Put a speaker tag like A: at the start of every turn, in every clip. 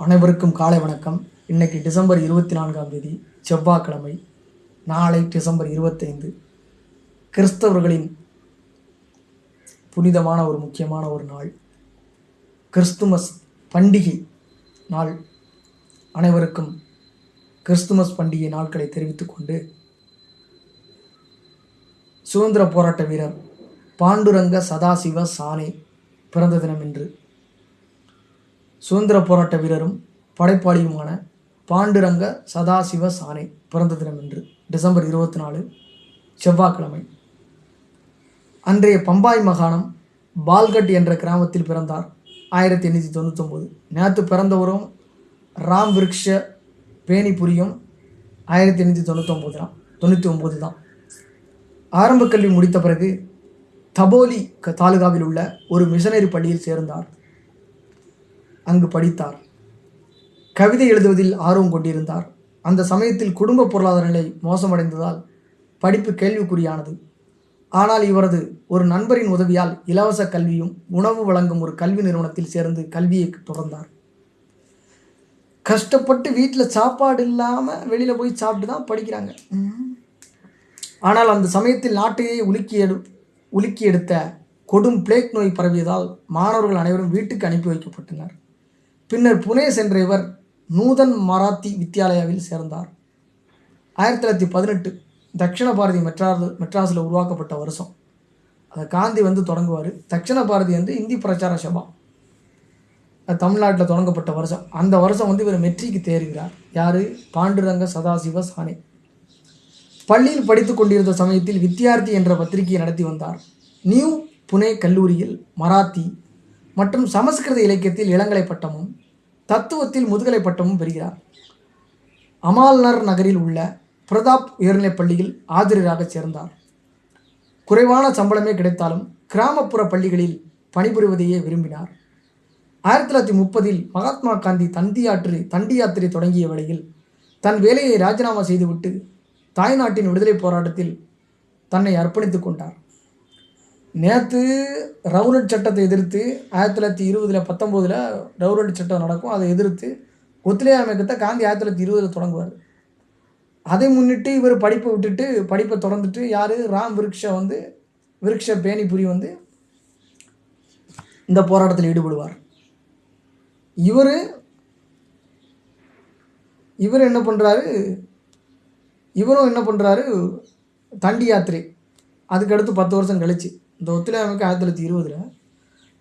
A: அனைவருக்கும் காலை வணக்கம். இன்னைக்கு டிசம்பர் இருபத்தி நான்காம் தேதி செவ்வாய்க்கிழமை நாளை டிசம்பர் இருபத்தைந்து. கிறிஸ்தவர்களின் புனிதமான ஒரு முக்கியமான ஒரு நாள் கிறிஸ்துமஸ் பண்டிகை நாள். அனைவருக்கும் கிறிஸ்துமஸ் பண்டிகை நாட்களை தெரிவித்துக்கொண்டு சுதந்திர போராட்ட வீரர் பாண்டுரங்க சதாசிவ சாலே பிறந்த தினம் இன்று சுதந்திர போராட்ட வீரரும் படைப்பாளியுமான பாண்டுரங்க சதாசிவ சானை பிறந்த தினம் இன்று டிசம்பர் இருபத்தி நாலு செவ்வாய்க்கிழமை. அன்றைய பம்பாய் மாகாணம் பால்கட் என்ற கிராமத்தில் பிறந்தார். ஆயிரத்தி எண்ணூற்றி தொண்ணூத்தொம்பது நேற்று பிறந்தவரும் ராம் விருக்ஷ பேணிபுரியும் ஆயிரத்தி எண்ணூற்றி தொண்ணூத்தொம்பது தான் தொண்ணூற்றி ஒம்பது தான். ஆரம்ப கல்வி முடித்த பிறகு தபோலி க- தாலுகாவில் உள்ள ஒரு மிஷனரி பள்ளியில் சேர்ந்தார். அங்கு படித்தார். கவிதை எழுதுவதில் ஆர்வம் கொண்டிருந்தார். அந்த சமயத்தில் குடும்ப பொருளாதார நிலை மோசமடைந்ததால் படிப்பு கேள்விக்குறியானது. ஆனால் இவரது ஒரு நண்பரின் உதவியால் இலவச கல்வியும் உணவு வழங்கும் ஒரு கல்வி நிறுவனத்தில் சேர்ந்து கல்வியை தொடர்ந்தார். கஷ்டப்பட்டு வீட்டில் சாப்பாடு இல்லாமல் வெளியில் போய் சாப்பிட்டு தான் படிக்கிறாங்க. ஆனால் அந்த சமயத்தில் நாட்டையே உலுக்கி எடு உலுக்கி எடுத்த கொடும் பிளேக் நோய் பரவியதால் மாணவர்கள் அனைவரும் வீட்டுக்கு அனுப்பி வைக்கப்பட்டனர். பின்னர் புனே சென்ற இவர் நூதன் மராத்தி வித்யாலயாவில் சேர்ந்தார். ஆயிரத்தி தொள்ளாயிரத்தி பதினெட்டு தட்சிண பாரதி மெட்ராஸ் மெட்ராஸில் உருவாக்கப்பட்ட வருஷம். அதை காந்தி வந்து தொடங்குவார். தட்சிண பாரதி வந்து இந்தி பிரச்சார சபா. தமிழ்நாட்டில் தொடங்கப்பட்ட வருஷம். அந்த வருஷம் வந்து இவர் மெட்ரிக்கு தேறுகிறார் யார்? பாண்டுரங்க சதாசிவ சானே பள்ளியில் படித்து கொண்டிருந்த சமயத்தில் வித்தியார்த்தி என்ற பத்திரிகையை நடத்தி வந்தார். நியூ புனே கல்லூரியில் மராத்தி மற்றும் சமஸ்கிருத இலக்கியத்தில் இளங்கலை பட்டமும் தத்துவத்தில் முதுகலை பட்டமும் பெறுகிறார். அமால்னர் நகரில் உள்ள பிரதாப் உயர்நிலைப் பள்ளியில் ஆசிரியராக சேர்ந்தார். குறைவான சம்பளமே கிடைத்தாலும் கிராமப்புற பள்ளிகளில் பணிபுரிவதையே விரும்பினார். ஆயிரத்தி தொள்ளாயிரத்தி முப்பதில் மகாத்மா காந்தி தந்தியாற்று தண்டி யாத்திரை தொடங்கிய வேளையில் தன் வேலையை ராஜினாமா செய்துவிட்டு தாய்நாட்டின் விடுதலை போராட்டத்தில் தன்னை அர்ப்பணித்துக் கொண்டார். நேற்று ரவுலட் சட்டத்தை எதிர்த்து ஆயிரத்தி தொள்ளாயிரத்தி இருபதில் பத்தொம்போதில் ரவுலட் சட்டம் நடக்கும். அதை எதிர்த்து ஒத்துழையா அமைக்கத்தை காந்தி ஆயிரத்தி தொள்ளாயிரத்தி இருபதில் தொடங்குவார். அதை முன்னிட்டு இவர் படிப்பை விட்டுட்டு படிப்பை தொடர்ந்துட்டு யார்? ராம் விருக்ஷா வந்து விருக்ஷ பேணிபுரி வந்து இந்த போராட்டத்தில் ஈடுபடுவார். இவர் இவர் என்ன பண்ணுறாரு இவரும் என்ன பண்ணுறாரு தண்டி யாத்திரை அதுக்கடுத்து பத்து வருஷம் கழிச்சு. இந்த ஒத்துழையாமைக்கு ஆயிரத்தி தொள்ளாயிரத்தி இருபதில்.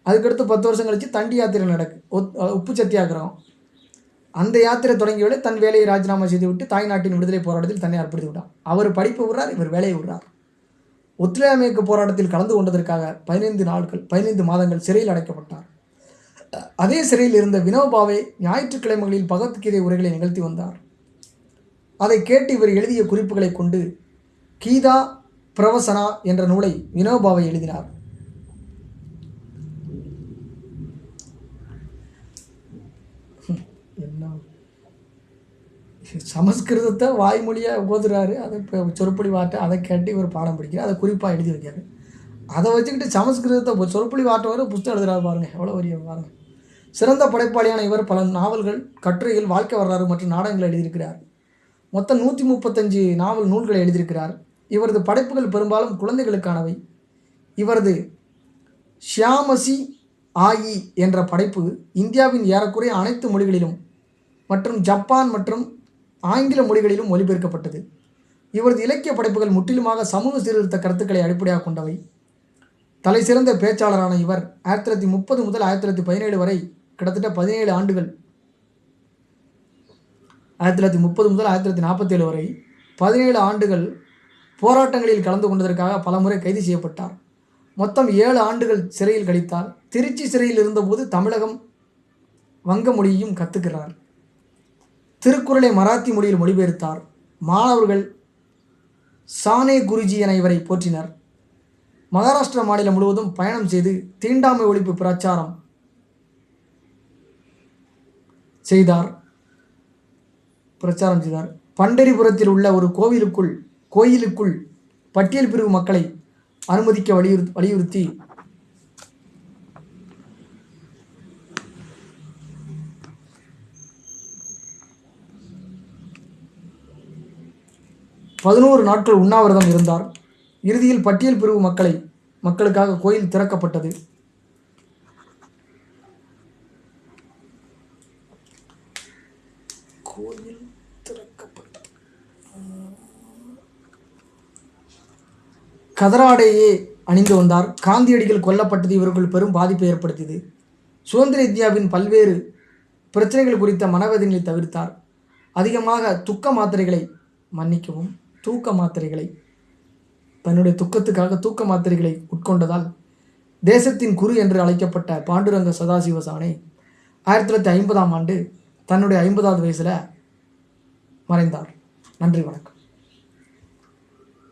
A: அதுக்கடுத்து பத்து வருஷம் கழித்து தண்டி யாத்திரை நடக்கு. ஒத் உப்பு சத்தியாகிரகம் அந்த யாத்திரை தொடங்கியோட தன் வேலையை ராஜினாமா செய்துவிட்டு தாய்நாட்டின் விடுதலை போராட்டத்தில் தன்னை அர்ப்பணித்து விட்டான் அவர் படிப்பு விடுறார் இவர் வேலையை விடுறார். ஒத்துழையாமைக்கு போராட்டத்தில் கலந்து கொண்டதற்காக பதினைந்து நாட்கள் பதினைந்து மாதங்கள் சிறையில் அடைக்கப்பட்டார். அதே சிறையில் இருந்த வினோபாவை ஞாயிற்றுக்கிழமைகளில் பகவத்கீதை உரைகளை நிகழ்த்தி வந்தார். அதை கேட்டு இவர் எழுதிய குறிப்புகளை கொண்டு கீதா பிரவசனா என்ற நூலை வினோபாவை எழுதினார். என்ன? சமஸ்கிருதத்தை வாய்மொழியாக ஓதுறாரு. அதை இப்போ சொற்பொழி வாட்டை அதை கேட்டு இவர் பாடம் படிக்கிறார். அதை குறிப்பாக எழுதி வைக்கிறாரு. அதை வச்சுக்கிட்டு சமஸ்கிருதத்தை சொற்பொழி வாட்ட வர புஸ்தகம் எழுதுறாரு பாருங்கள் எவ்வளோ வரிய பாருங்கள் சிறந்த படைப்பாளியான இவர் பல நாவல்கள் கட்டுரைகள் வாழ்க்கை வரலாறு மற்றும் நாடகங்கள் எழுதியிருக்கிறார். மொத்தம் நூற்றி முப்பத்தஞ்சு நாவல் நூல்களை எழுதியிருக்கிறார். இவரது படைப்புகள் பெரும்பாலும் குழந்தைகளுக்கானவை. இவரது ஷியாமசி ஆயி என்ற படைப்பு இந்தியாவின் ஏறக்குறைய அனைத்து மொழிகளிலும் மற்றும் ஜப்பான் மற்றும் ஆங்கில மொழிகளிலும் மொழிபெயர்க்கப்பட்டது. இவரது இலக்கிய படைப்புகள் முற்றிலுமாக சமூக சீர்திருத்த கருத்துக்களை அடிப்படையாக கொண்டவை. தலை சிறந்த பேச்சாளரான இவர் ஆயிரத்தி தொள்ளாயிரத்தி முப்பது முதல் ஆயிரத்தி தொள்ளாயிரத்தி பதினேழு வரை கிட்டத்தட்ட பதினேழு ஆண்டுகள் ஆயிரத்தி தொள்ளாயிரத்தி முப்பது முதல் ஆயிரத்தி தொள்ளாயிரத்தி நாற்பத்தேழு வரை பதினேழு ஆண்டுகள் போராட்டங்களில் கலந்து கொண்டதற்காக பலமுறை கைது செய்யப்பட்டார். மொத்தம் ஏழு ஆண்டுகள் சிறையில் கழித்தார். திருச்சி சிறையில் இருந்தபோது தமிழகம் வங்க மொழியையும் கற்றுக்கிறார் திருக்குறளை மராத்தி மொழியில் மொழிபெயர்த்தார். மாணவர்கள் சானே குருஜி என இவரை போற்றினர். மகாராஷ்டிரா மாநிலம் முழுவதும் பயணம் செய்து தீண்டாமை ஒழிப்பு பிரச்சாரம் செய்தார். பிரச்சாரம் செய்தார். பண்டரிபுரத்தில் உள்ள ஒரு கோவிலுக்குள் கோயிலுக்குள் பட்டியல் பிரிவு மக்களை அனுமதிக்க வலியுறு வலியுறுத்தி பதினோரு நாட்கள் உண்ணாவிரதம் இருந்தார். இறுதியில் பட்டியல் பிரிவு மக்களை மக்களுக்காக கோயில் திறக்கப்பட்டது. கதராடையே அணிந்து வந்தார் காந்தியடிகள் கொல்லப்பட்டது இவர்கள் பெரும் பாதிப்பை ஏற்படுத்தியது. சுதந்திர இந்தியாவின் பல்வேறு பிரச்சனைகள் குறித்த மனவேதனையை தவிர்த்தார். அதிகமாக துக்க மாத்திரைகளை மன்னிக்கவும். தூக்க மாத்திரைகளை. தன்னுடைய துக்கத்துக்காக தூக்க மாத்திரைகளை உட்கொண்டதால் தேசத்தின் குரு என்று அழைக்கப்பட்ட பாண்டுரங்க சதாசிவ சாணை ஆயிரத்தி தொள்ளாயிரத்தி ஐம்பதாம் ஆண்டு தன்னுடைய ஐம்பதாவது வயசில் மறைந்தார். நன்றி வணக்கம்.